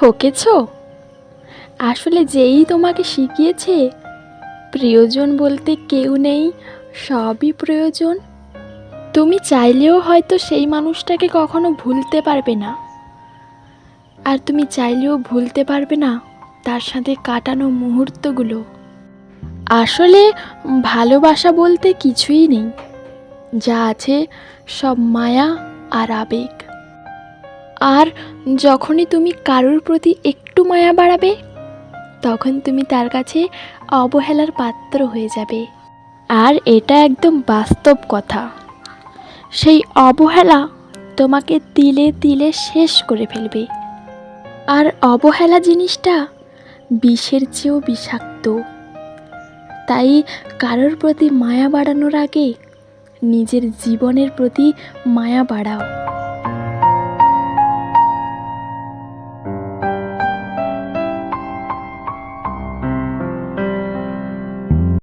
ঠকেছ? আসলে যেই তোমাকে শিখিয়েছে, প্রিয়জন বলতে কেউ নেই, সবই প্রয়োজন। তুমি চাইলেও হয়তো সেই মানুষটাকে কখনো ভুলতে পারবে না। আর তুমি চাইলেও ভুলতে পারবে না তার সাথে কাটানো মুহূর্তগুলো। আসলে ভালোবাসা বলতে কিছুই নেই। যা আছে সব মায়া আর আবেগ। আর যখনই তুমি কারোর প্রতি একটু মায়া বাড়াবে, তখন তুমি তার কাছে অবহেলার পাত্র হয়ে যাবে। আর এটা একদম বাস্তব কথা। সেই অবহেলা তোমাকে তিলে তিলে শেষ করে ফেলবে। আর অবহেলা জিনিসটা বিষের চেয়েও বিষাক্ত। তাই কারোর প্রতি মায়া বাড়ানোর আগে নিজের জীবনের প্রতি মায়া বাড়াও।